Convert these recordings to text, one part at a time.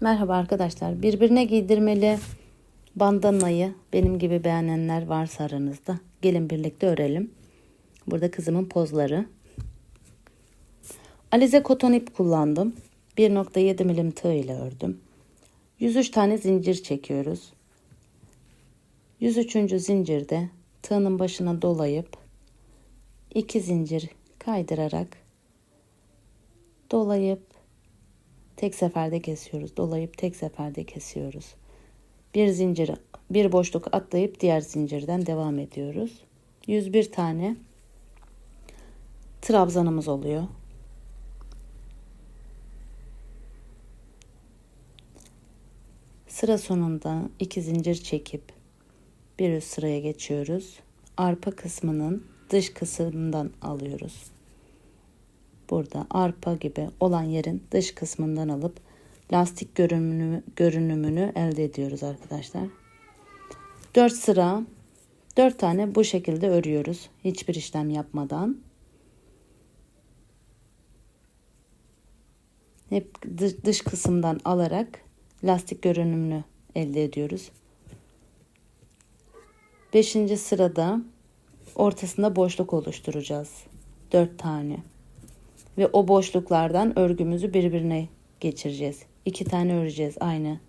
Merhaba arkadaşlar. Birbirine giydirmeli bandanayı benim gibi beğenenler varsa aranızda. Gelin birlikte örelim. Burada kızımın pozları. Alize koton ip kullandım. 1.7 milim tığ ile ördüm. 103 tane zincir çekiyoruz. 103. zincirde tığının başına dolayıp 2 zincir kaydırarak dolayıp tek seferde kesiyoruz. Dolayıp tek seferde kesiyoruz. Bir zincir, bir boşluk atlayıp diğer zincirden devam ediyoruz. 101 tane trabzanımız oluyor. Sıra sonunda iki zincir çekip bir üst sıraya geçiyoruz. Arpa kısmının dış kısmından alıyoruz. Burada arpa gibi olan yerin dış kısmından alıp lastik görünümünü, görünümünü elde ediyoruz arkadaşlar. 4 sıra 4 tane bu şekilde örüyoruz. Hiçbir işlem yapmadan. Hep dış kısımdan alarak lastik görünümünü elde ediyoruz. 5. sırada ortasında boşluk oluşturacağız. 4 tane. Ve o boşluklardan örgümüzü birbirine geçireceğiz. 2 tane öreceğiz aynı.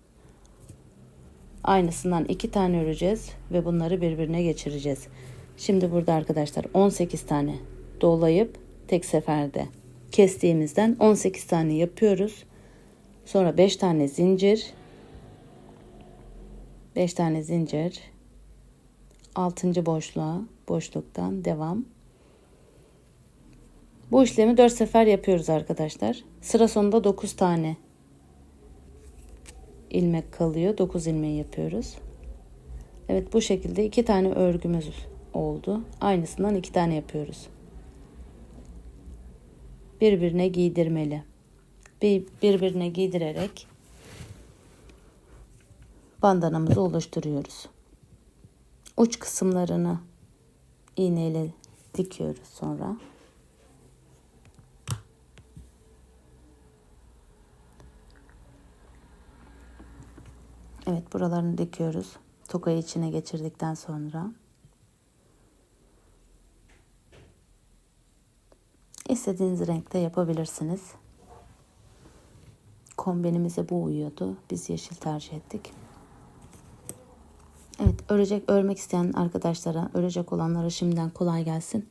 Aynısından 2 tane öreceğiz ve bunları birbirine geçireceğiz. Şimdi burada arkadaşlar 18 tane dolayıp tek seferde kestiğimizden 18 tane yapıyoruz. Sonra 5 tane zincir 5 tane zincir 6. boşluğa boşluktan devam. Bu işlemi 4 sefer yapıyoruz arkadaşlar. Sıra sonunda 9 tane ilmek kalıyor. 9 ilmeği yapıyoruz. Evet bu şekilde 2 tane örgümüz oldu. Aynısından 2 tane yapıyoruz. Birbirine giydirmeli. Bir, birbirine giydirerek bandanamızı oluşturuyoruz. Uç kısımlarını iğneyle dikiyoruz sonra. Evet buralarını dikiyoruz. Tokayı içine geçirdikten sonra. İstediğiniz renkte yapabilirsiniz. Kombinimize bu uyuyordu. Biz yeşil tercih ettik. Evet örecek örmek isteyen arkadaşlara, örecek olanlara şimdiden kolay gelsin.